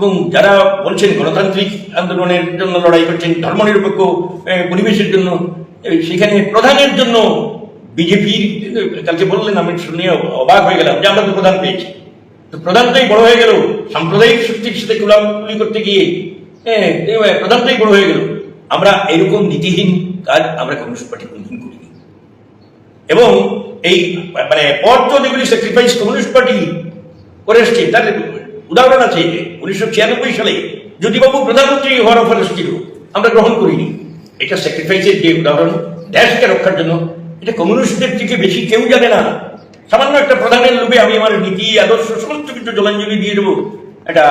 এবং যারা বলছেন গণতান্ত্রিক আন্দোলনের জন্য, লড়াই করছেন, ধর্মনিরপেক্ষ পরিবেশের জন্য সেখানে প্রধানের জন্য বিজেপির, কালকে বললেন, আমি শুনে অবাক হয়ে গেলাম যে আমরা তো প্রধান পেয়েছি। তো প্রধানটাই বড় হয়ে গেল। সাম্প্রদায়িক শক্তির সাথে কুলাকুলি করতে গিয়ে হ্যাঁ প্রধানটাই বড় হয়ে গেল। আমরা এরকম নীতিহীন কাজ আমরা কমিউনিস্ট পার্টি কোনদিন করিনি। এবং এই মানে পথ যেগুলি স্যাক্রিফাইস কমিউনিস্ট পার্টি করে এসছে, তার উদাহরণ আছে, উনিশশো ছিয়ানব্বই সালে জ্যোতিবাবু প্রধানমন্ত্রী হওয়ার অফার এসেছিল। আমরা গ্রহণ করিনি। এটা স্যাক্রিফাইসের যে উদাহরণ, দেশকে রক্ষার জন্য, এটা কমিউনিস্টদের থেকে বেশি কেউ জানে না। সামান্য একটা প্রধানের লোভে আমি আমার নীতি, আদর্শ, সমস্ত কিছু জলাঞ্জলি দিয়ে দেবো। এটা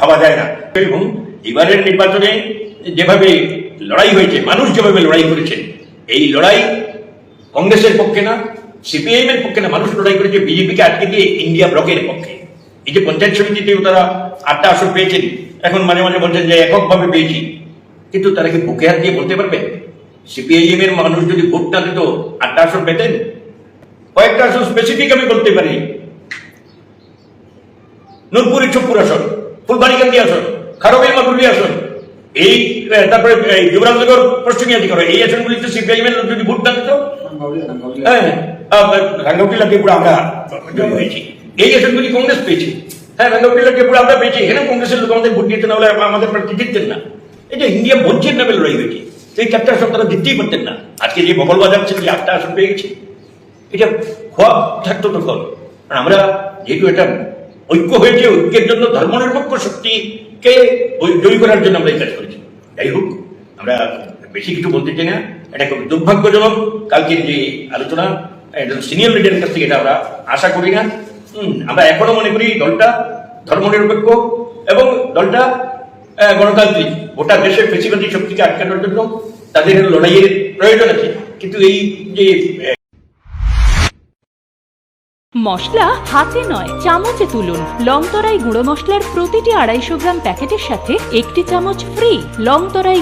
ভাবা যায় না। এবং এবারের নির্বাচনে যেভাবে লড়াই হয়েছে, মানুষ যেভাবে লড়াই করেছেন এই লড়াই কংগ্রেসের পক্ষে না সিপিআইএম এর পক্ষে না, মানুষ লড়াই করেছে, বিজেপিকে আটকে দিয়ে ইন্ডিয়া ব্লকের পক্ষে। এই যে পঞ্চায়েত সমিতিতেও তারা আটটা আসন পেয়েছেন এখন মাঝে মাঝে বলছেন যে এককভাবে পেয়েছি। কিন্তু তারা কি বুকে হাত দিয়ে বলতে পারবে? সিপিআইএম এর মানুষ যদি ভোটটা দিত আটটা আসন পেতেন? কয়েকটা আসন স্পেসিফিক আমি বলতে পারি। নূরপুরি ছপ্পুর আসন ফুলবাড়িকান্দি আসন খারবেল মাকুলি আসন এই তারপরে যুবরাজনগর পশ্চিমিয়াদি করো এই আসনগুলিতে সিপিআইএম এর লোক যদি ভোটটা দিত? হ্যাঁ রাঙ্গাউটিলাকে পুরো আমরা জয়ী হয়েছি এই আসনগুলি কংগ্রেস পেয়েছে। হ্যাঁ রাঙ্গাউটিলাকে পুরো আমরা পেয়েছি। এখানে কংগ্রেসের লোক আমাদের ভোট দিতে না হলে আমাদের প্রার্থী জিততেন না। এটা ইন্ডিয়া মঞ্চের নামে লড়াই হয়েছে এই চারটা আসন তারা জিততেই পারতেন না। আজকে যে বগল বাজাচ্ছে যে আটটা আসন পেয়ে গেছে। এটা খোয়াব থাকতো তখন। আমরা যেহেতু এটা ঐক্য হয়েছে, ঐক্যের জন্য ধর্মনিরপেক্ষ শক্তিকে জয়ী করার জন্য আমরা এই কাজ করেছি। যাই হোক, আমরা বেশি কিছু বলতে চাই না। এটা খুব দুর্ভাগ্যজনক। কালকের যে আলোচনা, একজন সিনিয়র লিডারের কাছ থেকে এটা আমরা আশা করি না। আমরা এখনও মনে করি দলটা ধর্মনিরপেক্ষ এবং দলটা গণতান্ত্রিক। গোটা দেশের বেশিবাদী শক্তিকে আটকানোর জন্য তাদের লড়াইয়ের প্রয়োজন আছে। কিন্তু এই যে মশলা হাতে নয়, চামচে তুলুন। লংতরাই গুঁড়ো মশলার প্রতিটি আড়াইশো গ্রাম প্যাকেটের সাথে একটি চামচ ফ্রি লংতরাই